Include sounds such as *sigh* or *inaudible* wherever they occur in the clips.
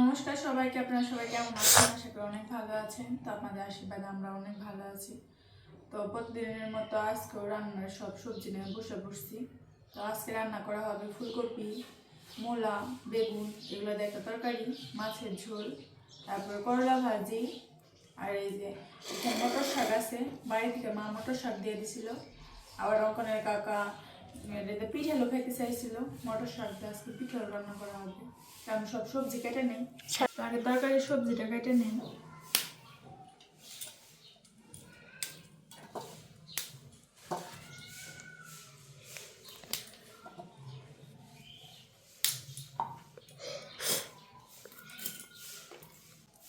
নমস্কার সবাইকে, আপনারা সবাই কেমন আছেন? আশা করি অনেক ভালো আছেন। তো আপনাদের আশীর্বাদ আমরা অনেক ভালো আছি। তো প্রতিদিনের মতো আজকেও রান্নার সব সবজি নিয়ে বসে বসছি তো আজকে রান্না করা হবে ফুলকপি, মূলা, বেগুন, এগুলো একটা তরকারি, মাছের ঝোল, তারপরে করলা ভাজি, আর এই যে মটর শাক আছে। বাড়ি থেকে মা মটর শাক দিয়ে দিছিল। আবার অঙ্কনের কাকা এটাতে পিঠালো খেতে চাইছিল। মটর শাক দিয়ে আজকে পিঠালো রান্না করা হবে। কারণ সব সবজি কেটে নেই। আগে তরকারি সবজিটা কেটে নেই।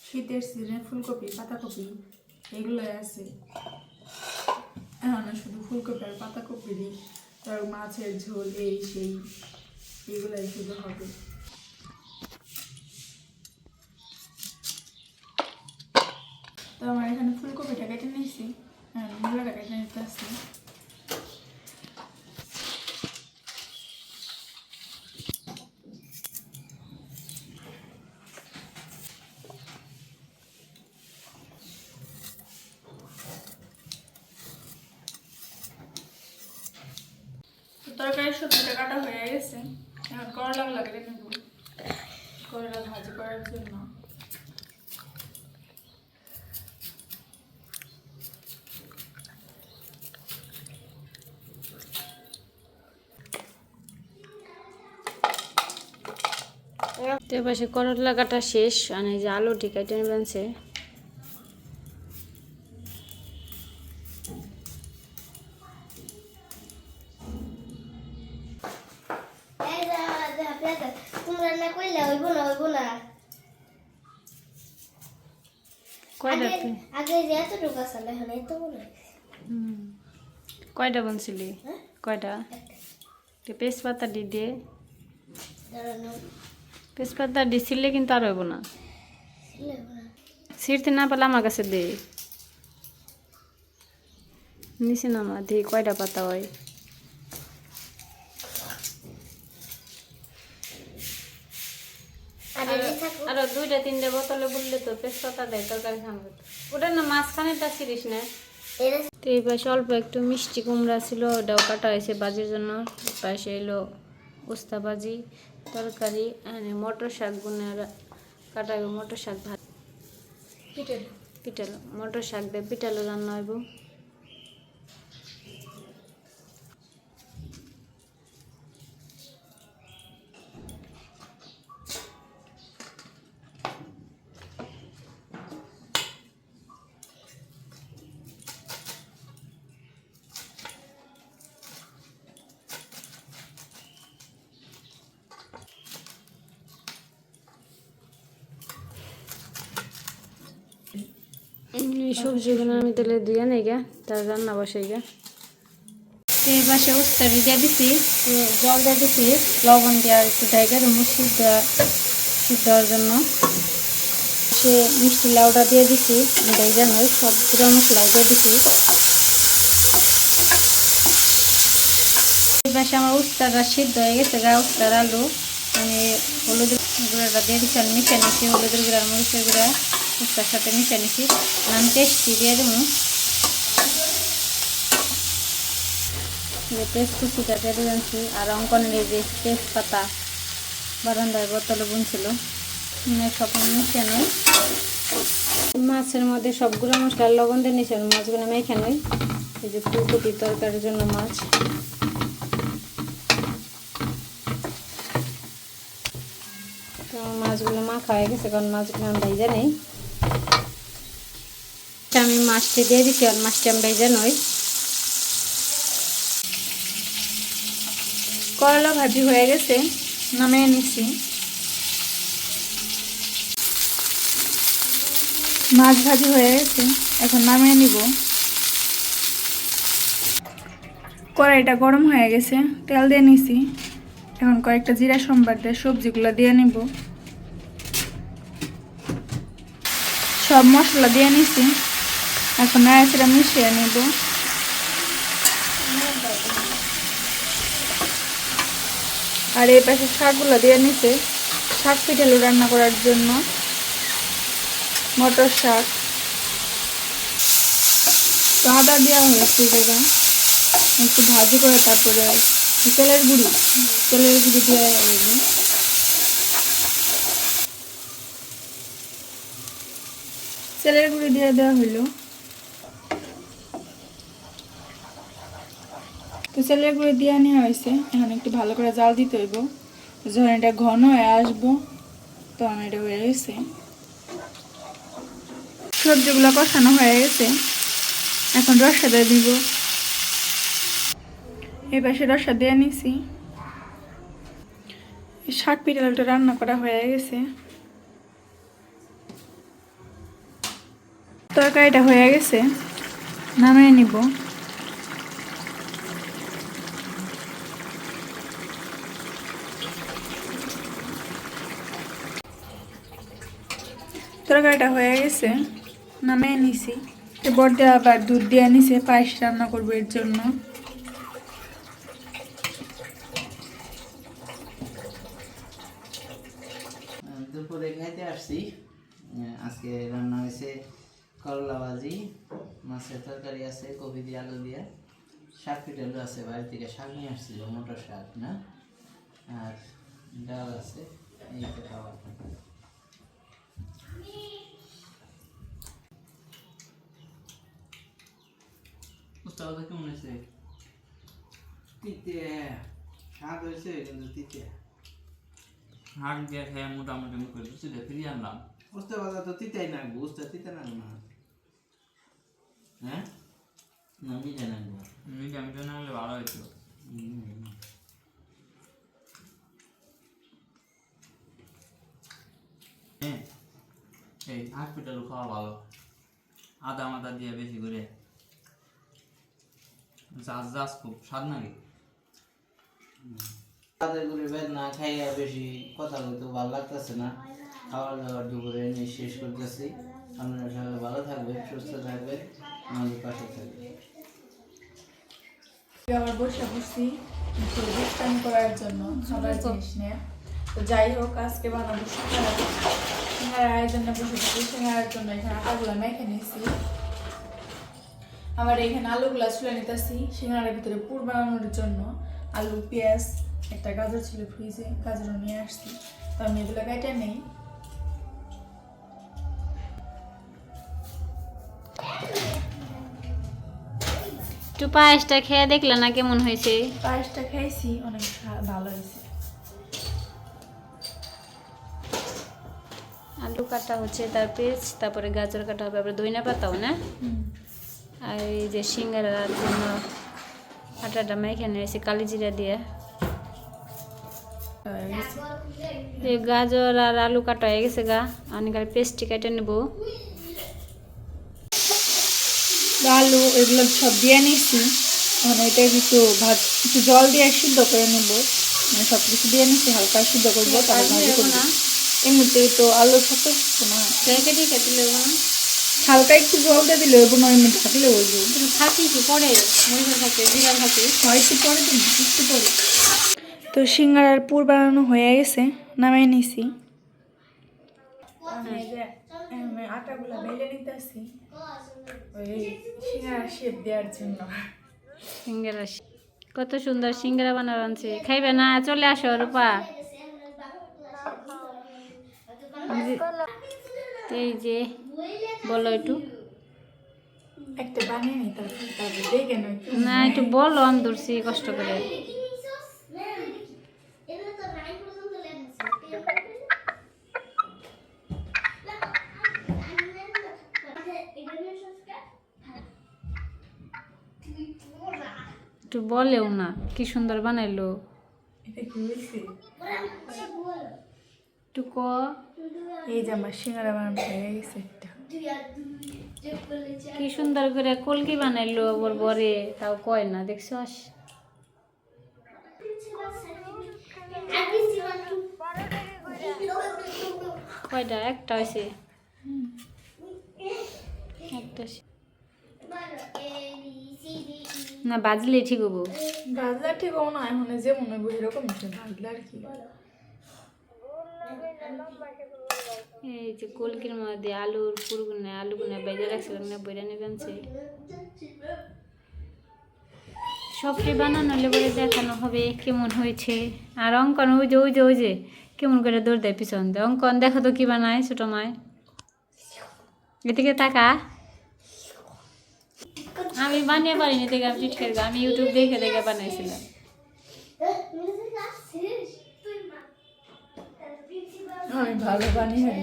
শীতের সিজনে ফুলকপি, পাতাকপি, এগুলোই আছে। এখন শুধু ফুলকপি আর পাতাকপি দিই তার মাছের ঝোল এই সেই এগুলাই শুধু হবে তো আমার এখানে ফুলকপিটা কেটে নিয়েছি হ্যাঁ মূলাটা কেটে নিতে আসছি তো তরকারির সবজিটা কাটা হয়ে গেছে। এখন করলা লাগলে নেব করলা ভাজি করার জন্য। তো পাশে করলা কাটা শেষ মানে যে আলু টিকাইটে বানছে কয়টা আগে এখন এত বড় কয়টা বানছিলি? হ্যাঁ? কয়টা? তেজপাতা দি দিয়ে তেজপাতা দিছিলে কিন্তু আর হইব না। ছিঁড়তে না পেলে আমার কাছে দে। নিচে নামা দি কয়টা পাতা হয়? আর দুইটা তিনটা বোতলে বললে তো তেজপাতা দেয় তরকারি খাবে ওটা না মাঝখানেটা ছিড়িস না? তো এই পাশে অল্প একটু মিষ্টি কুমড়া ছিল ওটাও কাটা হয়েছে বাজির জন্য। পাশে এলো উস্তা ভাজি তরকারি আর মটর শাক গুনে কাটা মটর শাক ভাত। পিটালো মটর শাক দিয়ে পিটালো রান্না হইব। এই সবজিগুলো আমি তেলে দিয়ে নেই গা, তার রান্না বসে গা। তো এই পাশে উস্তারি দিয়ে দিছি জল দিয়ে দিছি, লবণ দিয়ে একটু ঢেকে দেবো সিদ্ধ সিদ্ধ হওয়ার জন্য। সে মিষ্টি লাউটা দিয়ে দিছি, এটাই জানোই সব পুরো মশলাও দিয়ে দিছি। এই পাশে আমার উস্তাটা সিদ্ধ হয়ে গেছে গা, উস্তার আলু। আমি হলুদের গুঁড়াটা দিয়ে দিচ্ছি আর মিশিয়ে নিচ্ছি হলুদের গুঁড়া, মরিচের গুঁড়া। উস্তার সাথে মিশিয়ে নিচ্ছি আর আমি টেস্টি দিয়ে দেবো। যে পেস্ট কুচিটা দিয়ে দিয়েছি আর অঙ্কনের যে তেজপাতা বারান্দায় বোতলে বুনছিল সব মিশিয়ে নই। মাছের মধ্যে সবগুলো মশলা লবণ দিয়ে নিয়েছি আমি মাছগুলো মেখে নই। এই যে ফুলকপি তরকারির জন্য মাছ। তো মাছগুলো মাখা হয়ে গেছে, কারণ মাছগুলো আমি ভেজে নেই। আমি মাছটি দিয়ে দিচ্ছি আর মাছটি আমি ভেজে নই। করলা ভাজি হয়ে গেছে, নামিয়ে নিচ্ছি মাছ ভাজি হয়ে গেছে, এখন নামিয়ে নিব। কড়াইটা গরম হয়ে গেছে, তেল দিয়ে নিছি। এখন কয়েকটা জিরা সম্বার দিয়ে সবজিগুলো দিয়ে নিব। সব মশলা দিয়ে নিছি। এখন নাড়াচাড়া মিশিয়ে নিব। আর এই পাশে শাকগুলো দিয়ে নিছে শাক পিঠালু রান্না করার জন্য মটর শাক। আদা দেওয়া হয়েছে এটা একটু ভাজি করে তারপরে তেলের গুঁড়ি তেলের গুঁড়ি দেওয়া হয়েছে তেলের গুঁড়ি দিয়ে দেওয়া হইল তো তেলের গুঁড়ি দিয়ে নেওয়া হয়েছে। এখন একটু ভালো করে জাল দিতে হইব। যখন এটা ঘন হয়ে আসব। তখন এটা হয়ে গেছে। সবজিগুলো কষানো হয়ে গেছে। এখন রসা দিয়ে দিব। এই পাশে রসা দিয়ে নিছি। শাক পিঠালটা রান্না করা হয়ে গেছে। তরকারিটা হয়ে গেছে। নামিয়ে নিব। তরকারিটা হয়ে গেছে, নামিয়ে নিছি। বড়দে আবার দুধ দিয়ে নিছে, পায়েস রান্না করব এর জন্য। দুপুরে খাইতে আসছি। আজকে রান্না হয়েছে করলা ভাজি, মাছের তরকারি আছে, কপি দিয়ে আলু দিয়ে। শাক পিঠালু আছে, বাড়ি থেকে শাক নিয়ে আসছিল, মোটর শাক, না? আর ডাল আছে, এই তো খাবার। উস্তাদ কেমন হয়েছে? তিতে স্বাদ হয়েছে কিন্তু তিতে। হাট দিয়ে খেয়ে মোটামুটি মুখে রুচিতে ফিরিয়ে আনলাম। উস্তা বাজা তো তিতাই না উস্তা তিতে না না। হ্যাঁ? না না। হলে ভালো হয়েছিল হ্যাঁ? এই হসপিটাল খাওয়া ভালো। আদা মাদা দিয়ে বেশি করে জাজ জাজ খুব স্বাদ নাকি তাদের করে বেদ না খাইয়া বেশি কথা বলতে ভালো লাগতেছে না। খাওয়ার দাওয়ার দুপুরে নিয়ে শেষ করতেছি। আপনারা সবাই ভালো থাকবেন সুস্থ থাকবেন আমাদের পাশে থাকবেন। আবার বসে বসছি বিশ্রাম করার জন্য খাবার জিনিস নিয়ে। তো যাই হোক আজকে বানাবো সিঙ্গারা। সিঙ্গারার আয়োজনে বসে বসে সিঙ্গারার জন্য এখানে আটাগুলো মেখে নিয়েছি। আবার এখানে আলুগুলা ছুলে নিতেছি সিঙ্গারার ভিতরে পুর বানানোর জন্য। আলু পেঁয়াজ একটা গাজর ছিল ফ্রিজে গাজরও নিয়ে আসছি। তো আমি এগুলো কেটে নেই। একটু পায়েসটা খেয়ে দেখলে না কেমন হয়েছে? পায়েসটা খাইছি অনেক ভালো হয়েছে। আলু কাটা হচ্ছে তার পেঁচ তারপরে গাজর কাটা হবে আবার দইনা পাতাও না। আর এই যে সিঙ্গারার জন্য আটাটা মেখে নিয়েছি কালি জিরা দিয়ে গাজর আর আলু কাটা হয়ে গেছে গা। খালি পেস্টটি কেটে নেব। আলু এগুলো সব দিয়ে নিচ্ছি মানে এটা একটু ভাত একটু জল দিয়ে সিদ্ধ করে নেব। মানে সব কিছু দিয়ে নিচ্ছি হালকা সিদ্ধ করব তারপর এমনিতে তো আলু থাকতে না কেটে কেটে নেব না? হালকা একটু জল দিয়ে দিলে এবং এমনি থাকলে ওই থাকি কি পরে মরিচা থাকে জিরা থাকে। একটু পরে দিন একটু পরে। তো সিঙ্গারার পুর বানানো হয়ে গেছে নামিয়ে নিছি। আমি যে আমি আটাগুলো বেলে নিতেছি। ওই সিঙ্গারা শেপ দেওয়ার জন্য। সিঙ্গারা কত সুন্দর সিঙ্গারা বানার আনছে। খাইবে না চলে আসো রূপা। এই যে বলো একটু। নি একটু বলো আমি ধরছি কষ্ট করে। একটু বলেও না কি সুন্দর বানাইলো। একটু ক। এই যে আমার সিঙ্গারা বানানো হয়ে গেছে একটা। কি সুন্দর করে কলকি বানাইলো ওর বরে তাও কয় না দেখছস? কয়টা? একটা হয়েছে একটা। না বাজলে ঠিক হব। ভাজলা ঠিক হব না এখন যে মনে হইব এরকম ভাজলা আর কি। এই যে কলকির মধ্যে আলুর পুরগুনে আলু গুনে বেজে রাখছিলাম না বইরা নিবেনছে সবটি বানানো হলে বলে দেখানো হবে কেমন হয়েছে। আর অঙ্কন, ওই যে ওই যে ওই যে, কেমন করে দৌড় দেয় পিছন দিয়ে। অঙ্কন, দেখো তো কি বানায় ছোটো মায়। এদিকে তাকা। আমি বানিয়ে পারিনি, দেখে আমি চিটকের গা। আমি ইউটিউব দেখে দেখে বানাইছিলাম। আমি ভালো বানিয়ে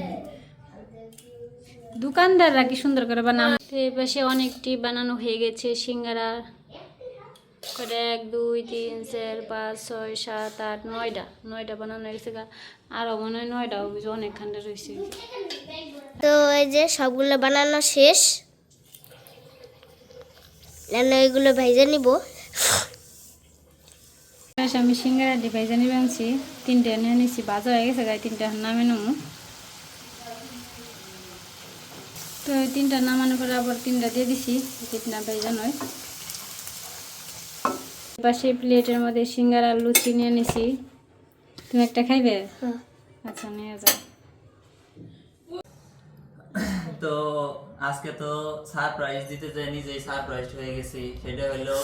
দোকানদাররা কি সুন্দর করে বানানো এই পাশে অনেকটি বানানো হয়ে গেছে সিঙ্গারা করে এক দুই তিন চার পাঁচ ছয় সাত আট নয়টা নয়টা বানানো হয়েছে আরও মনে হয় নয়টা অনেকখানটা রয়েছে। তো এই যে সবগুলো বানানো শেষ। এগুলো ভেজে নিব। আমি সিঙ্গারা দি ভাইজা নিবে আনছি তিনটে নিয়ে নিছি বাজা হয়ে গেছে গায়ে তিনটা নামে নেব তো তিনটা নামানোর পরে আবার তিনটা দিয়ে দিছি তিনটা ভাইজা নয় পাশে প্লেটের মধ্যে সিঙ্গারা লুচি নিয়ে নিছি তুমি একটা খাইবে? আচ্ছা নিয়ে যাও। তো আজকে তো সারপ্রাইজ দিতে যাই নিজেই সারপ্রাইজ হয়ে গেছি। সেটা হলো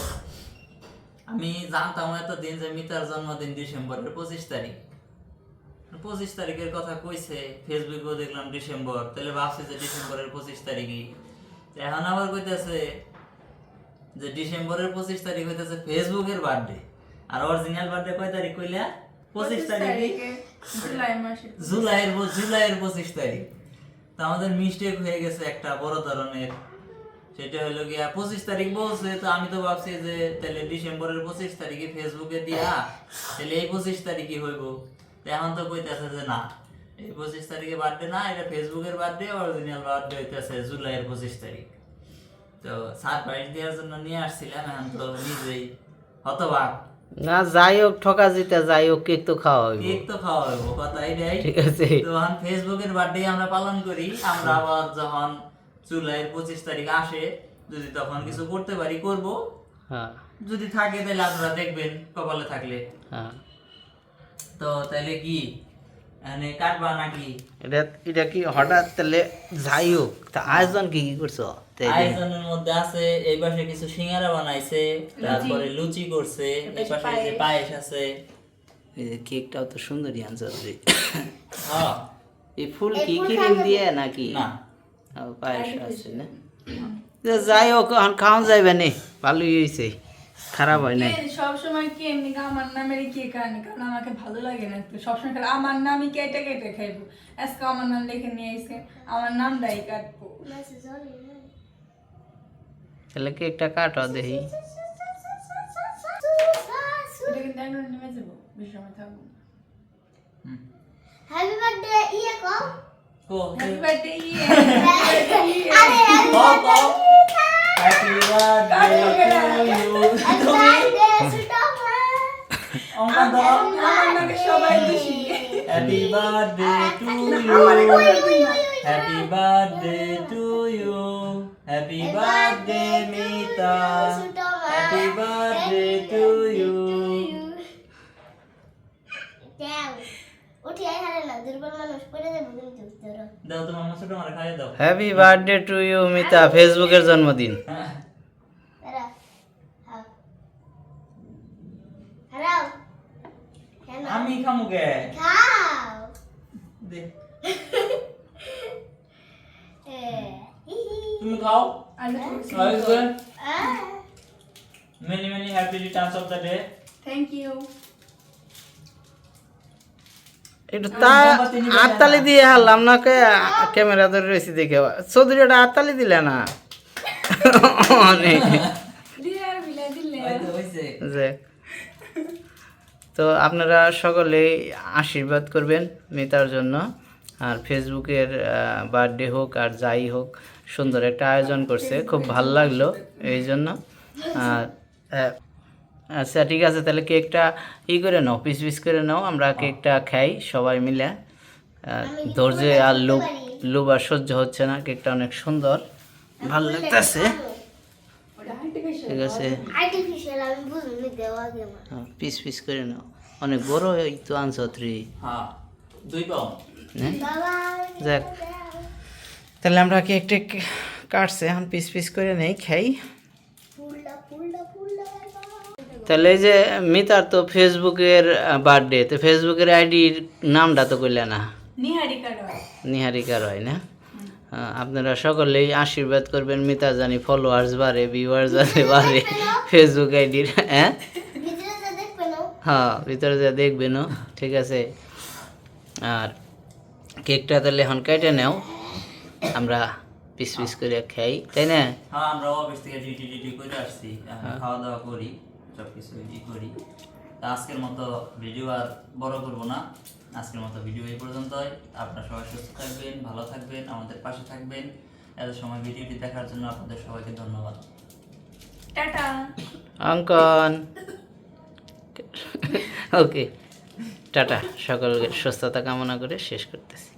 আমি জানতাম এতদিন যে মিতার জন্মদিন ডিসেম্বরের পঁচিশ তারিখ। পঁচিশ তারিখের কথা কইছে ফেসবুকেও দেখলাম ডিসেম্বর। তাহলে ভাবছি যে ডিসেম্বরের পঁচিশ তারিখই। এখন আবার কইতেছে যে ডিসেম্বরের পঁচিশ তারিখ হইতেছে ফেসবুকের বার্থডে। আর অরিজিনাল বার্থডে কয় তারিখ কইলা? পঁচিশ তারিখ জুলাই মাসে জুলাইয়ের জুলাইয়ের পঁচিশ তারিখ। তো আমাদের মিস্টেক হয়ে গেছে একটা বড় ধরনের সেটা হলো গিয়া পঁচিশ তারিখ বলছে তো আমি তো ভাবছি যে তাহলে ডিসেম্বরের পঁচিশ তারিখে ফেসবুকে দিয়া তাহলে এই পঁচিশ তারিখই হইব। এখন তো কইতেছে যে না এই পঁচিশ তারিখে বার্থডে না এটা ফেসবুকের বার্থডে অরিজিনাল বার্থডে হইতেছে জুলাইয়ের পঁচিশ তারিখ। তো সারপ্রাইজ দেওয়ার জন্য নিয়ে আসছিলাম এখন তো নিজেই হতবাক। না যাই হোক ঠকা জিতে যাই হোক কেক তো খাওয়া হইব। কেক তো খাওয়া হইব কথা এটাই ঠিক আছে। তো ফেসবুকের বার্থডে আমরা পালন করি আমরা আবার যখন জুলাইয়ের পঁচিশ তারিখ আসে যদি তখন কিছু করতে পারি করব। হ্যাঁ। যদি থাকে তাহলে আপনারা দেখবেন কপালে থাকলে। হ্যাঁ। তো তাহলে কি? মানে কাটবা নাকি? এটা এটা কি হঠাৎ তাহলে যাই হোক তা আয়োজন কি কি করছ? আয়োজনের মধ্যে আছে এই পাশে কিছু সিঙ্গারা বানাইছে তারপরে লুচি করছে এই পাশে যে পায়েস আছে। এই যে কেকটাও তো সুন্দরই আনছো। হ্যাঁ। এই ফুল কি ক্রিম দিয়ে নাকি? না। পায়েস আছে না যাই হোক এখন খাওয়া যাইবে নে ভালোই হয়েছে খারাপ হয় নাই। সব সময় কে এমনি আমার নামের কে কানি কারণ আমাকে ভালো লাগে না তো সবসময় আমার নামই কেটে কেটে খাইবো? আজকে আমার নাম লিখে নিয়ে এসে আমার নামটাই কাটবো। তাহলে কাটো দেখি। নেমে সময় থাকব হুম। হ্যাপি বার্থডে ইয়ে কম কো হ্যাপি বার্থডে ইয়ে happy birthday to you Ankan দাও আমার নামে সবাই খুশি। Happy birthday to you happy birthday to you happy birthday Mita happy birthday to দাও তোমার আমার ছোট আমার খাইয়ে দাও। Happy birthday to you Mita ফেসবুকের জন্মদিন। হ্যাঁ। দাঁড়া হাও হারাও কেন আমি খামু কে খাও দে। *laughs* এ হিহি তুমি খাও। আচ্ছা a many many happy returns of the day thank you একটু তা আটতালি দিয়ে হারলাম না কে ক্যামেরা ধরে রয়েছি দেখে। চৌধুরী ওটা আটতালি দিলে না? যে। তো আপনারা সকলেই আশীর্বাদ করবেন মিতার জন্য আর ফেসবুকের বার্থডে হোক আর যাই হোক সুন্দর একটা আয়োজন করছে খুব ভালো লাগল এই জন্য। আর আহ, আচ্ছা ঠিক আছে তাহলে কেকটা ই করে নাও পিস পিস করে নাও আমরা কেকটা খাই সবাই মিলে। ধৈর্য আর লোভ লোভ আর সহ্য হচ্ছে না কেকটা অনেক সুন্দর ভালো লাগতেছে। ঠিক আছে। আমার পিস পিস করে নাও। অনেক বড় এই তো আনছো হ্যাঁ হ্যাঁ যাক। তাহলে আমরা কেক টেক কাটছে এখন পিস পিস করে নেই খাই। তাহলে এই যে মিতার তো ফেসবুকের বার্থডে তো ফেসবুকের আইডির নামটা তো কইলে না? নিহারিকা রয়। নিহারিকা রয় না? আপনারা সকলেই আশীর্বাদ করবেন মিতা জানি ফলোয়ার্স বাড়ে ভিউয়ার্স জানি বাড়ে ফেসবুক আইডির হ্যাঁ? ভিতরে যা দেখবে না। হ্যাঁ ভিতরে যা দেখবেনও ঠিক আছে? আর কেকটা তাহলে এখন কেটে নেও আমরা পিস পিস করে খাই তাই না? হ্যাঁ আমরা অফিস থেকে ডিউটি ডিউটি করে আসছি এখন খাওয়া দাওয়া করি। সব কিছু ই করি। তা আজকের মতো ভিডিও আর বড় করব না। আজকের মতো ভিডিও এই পর্যন্তই। আপনারা সবাই সুস্থ থাকবেন ভালো থাকবেন আমাদের পাশে থাকবেন। এত সময় ভিডিওটি দেখার জন্য আপনাদের সবাইকে ধন্যবাদ। টাটা। অঙ্কন ওকে টাটা। সকলকে সুস্থতা কামনা করে শেষ করতেছি।